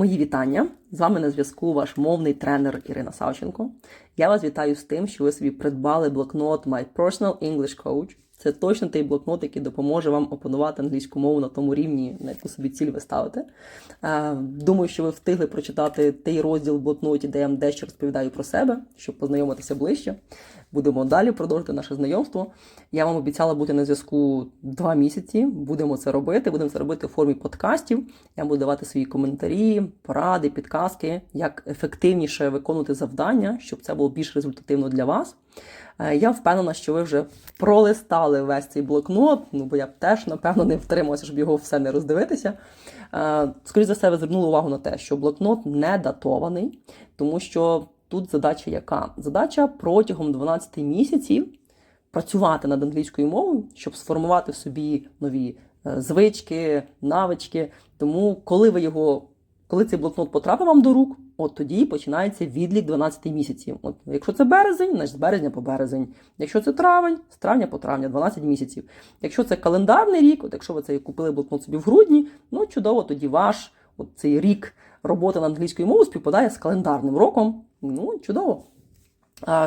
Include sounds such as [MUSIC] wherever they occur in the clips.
Мої вітання. З вами на зв'язку ваш мовний тренер Ірина Савченко. Я вас вітаю з тим, що ви собі придбали блокнот My Personal English Coach. Це точно той блокнот, який допоможе вам опанувати англійську мову на тому рівні, на яку собі ціль ви ставите. Е, Думаю, що ви встигли прочитати той розділ в блокноті, де я вам дещо розповідаю про себе, щоб познайомитися ближче. Будемо далі продовжити наше знайомство. Я вам обіцяла бути на зв'язку два місяці. Будемо це робити. Будемо це робити в формі подкастів. Я буду давати свої коментарі, поради, підказки, як ефективніше виконувати завдання, щоб це було більш результативно для вас. Е, Я впевнена, що ви вже пролистали весь цей блокнот, ну бо я б теж, напевно, не втрималася, щоб його все не роздивитися. Е, Скоріше за все, ви звернули увагу на те, що блокнот не датований, тому що тут задача яка? Задача протягом 12 місяців працювати над англійською мовою, щоб сформувати в собі нові е, звички, навички. Тому, коли ви його, коли цей блокнот потрапив вам до рук, от тоді починається відлік 12 місяців. От, якщо це березень, значить з березня по березень. Якщо це травень, з травня по травня, 12 місяців. Якщо це календарний рік, от якщо ви це купили блокнот собі в грудні, ну чудово, тоді ваш от цей рік роботи над англійською мовою співпадає з календарним роком. Ну, чудово.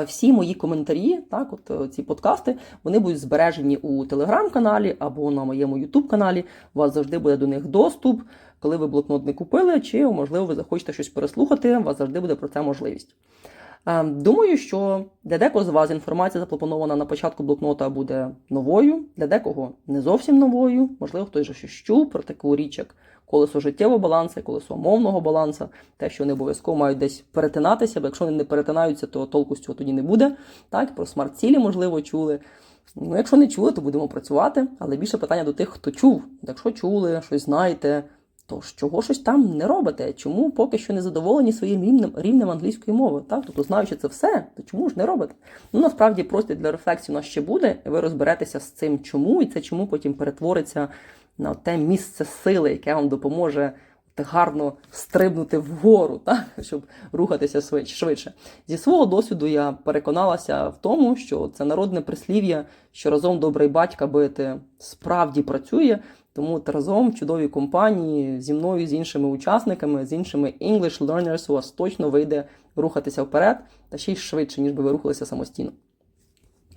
Всі мої коментарі, так, от е, ці подкасти, вони будуть збережені у телеграм-каналі або на моєму ютуб-каналі. У вас завжди буде до них доступ. Коли ви блокнот не купили, чи, можливо, ви захочете щось переслухати, у вас завжди буде про це можливість. Думаю, що для декого з вас інформація запропонована на початку блокнота буде новою, для декого не зовсім новою. Можливо, хтось вже щось чув про таку річ, як колесо життєвого балансу, колесо мовного балансу, те, що вони обов'язково мають десь перетинатися, бо якщо вони не перетинаються, то толку з цього тоді не буде. Так, про смарт-цілі, можливо, чули. Ну, якщо не чули, то будемо працювати. Але більше питання до тих, хто чув. Якщо чули, щось знаєте, то чого щось там не робите? Чому поки що не задоволені своїм рівнем, рівнем англійської мови? Так? Тобто, знаючи це все, то чому ж не робите? Ну, насправді, простір для рефлексії у нас ще буде, і ви розберетеся з цим чому, і це чому потім перетвориться на те місце сили, яке вам допоможе гарно стрибнути вгору, так? [LAUGHS] щоб рухатися швидше-. Зі свого досвіду я переконалася в тому, що це народне прислів'я, що разом добрий батька бити справді працює. Тому разом в чудовій компанії зі мною, з іншими учасниками, з іншими English learners у вас точно вийде рухатися вперед та ще й швидше, ніж би ви рухалися самостійно.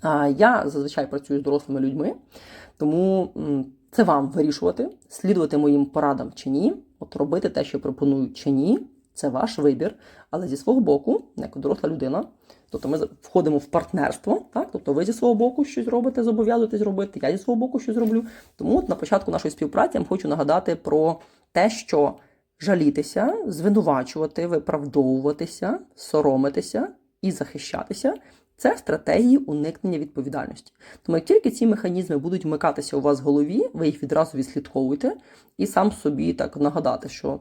А я зазвичай працюю з дорослими людьми, тому це вам вирішувати, слідувати моїм порадам чи ні, от робити те, що пропоную чи ні, це ваш вибір. Але зі свого боку, як доросла людина, тобто ми входимо в партнерство, так? тобто ви зі свого боку щось робите, зобов'язуєтесь робити, я зі свого боку щось зроблю. Тому от на початку нашої співпраці я вам хочу нагадати про те, що жалітися, звинувачувати, виправдовуватися, соромитися і захищатися це стратегії уникнення відповідальності. Тому як тільки ці механізми будуть вмикатися у вас в голові, ви їх відразу відслідковуєте і сам собі так нагадати, що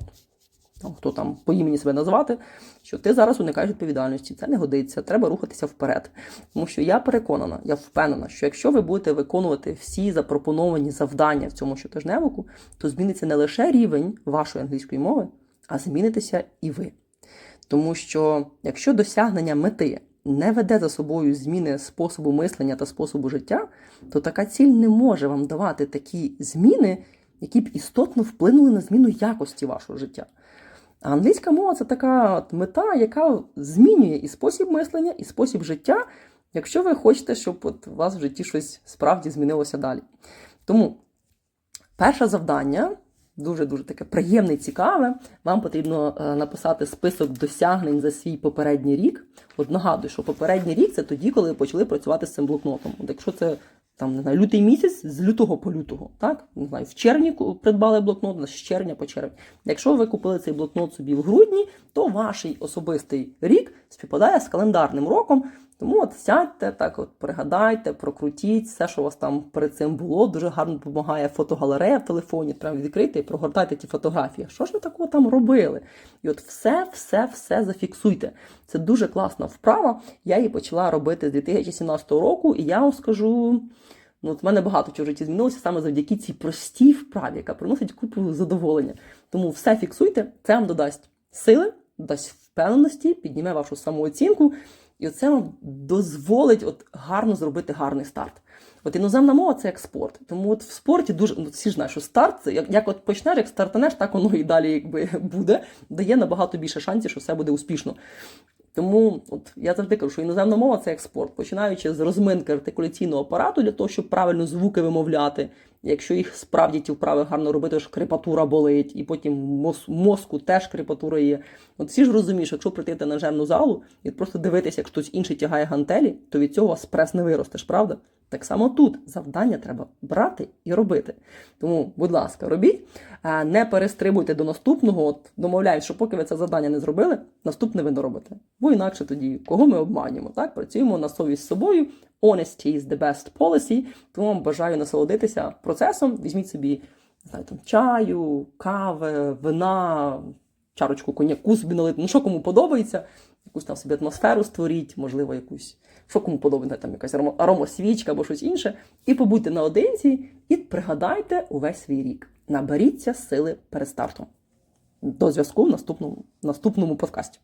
там, хто там по імені себе назвати, що ти зараз уникаєш відповідальності, це не годиться, треба рухатися вперед. Тому що я переконана, я впевнена, що якщо ви будете виконувати всі запропоновані завдання в цьому щотижневику, то зміниться не лише рівень вашої англійської мови, а змінитеся і ви. Тому що якщо досягнення мети не веде за собою зміни способу мислення та способу життя, то така ціль не може вам давати такі зміни, які б істотно вплинули на зміну якості вашого життя. А англійська мова це така мета, яка змінює і спосіб мислення, і спосіб життя, якщо ви хочете, щоб от у вас в житті щось справді змінилося далі. Тому перше завдання дуже-дуже таке приємне і цікаве. Вам потрібно е, написати список досягнень за свій попередній рік. От нагадую, що попередній рік це тоді, коли почали працювати з цим блокнотом. От якщо це там не знаю, лютий місяць з лютого по лютого, так не знаю, в червні придбали блокнот, з червня по червень. Якщо ви купили цей блокнот собі в грудні, то ваш особистий рік співпадає з календарним роком. Тому от сядьте, так от пригадайте, прокрутіть все, що у вас там перед цим було. Дуже гарно допомагає фотогалерея в телефоні. Прямо відкрийте і прогортайте ті фотографії. Що ж ви такого там робили? І от все, все, все зафіксуйте. Це дуже класна вправа. Я її почала робити з 2017 року, і я вам скажу. Ну, от в мене багато чого в житті змінилося саме завдяки цій простій вправі, яка приносить купу задоволення. Тому все фіксуйте, це вам додасть сили, додасть впевненості, підніме вашу самооцінку, і це вам дозволить от гарно зробити гарний старт. От іноземна мова це як спорт. Тому от в спорті дуже ну, всі ж знають, що старт це як, як от почнеш, як стартанеш, так воно і далі якби буде. Дає набагато більше шансів, що все буде успішно. Тому от я завжди кажу, що іноземна мова це як спорт, починаючи з розминки артикуляційного апарату для того, щоб правильно звуки вимовляти. Якщо їх справді ті вправи гарно робити, що крепатура болить, і потім в мозку теж крепатура є. От всі ж розумієш, якщо прийти в тренажерну залу і просто дивитися, як хтось інший тягає гантелі, то від цього спрес не виростеш, правда? Так само тут завдання треба брати і робити. Тому, будь ласка, робіть, не перестрибуйте до наступного. От домовляюсь, що поки ви це завдання не зробили, наступне ви не робите. Бо інакше тоді кого ми обманюємо? Так, працюємо на совість з собою. Honesty is the best policy. Тому вам бажаю насолодитися процесом. Візьміть собі не знаю, там, чаю, кави, вина, чарочку коньяку собі налити. Ну, що кому подобається, якусь там собі атмосферу створіть, можливо, якусь, що кому подобається, там якась аромосвічка або щось інше. І побудьте наодинці і пригадайте увесь свій рік. Наберіться сили перед стартом. До зв'язку в наступному, наступному подкасті.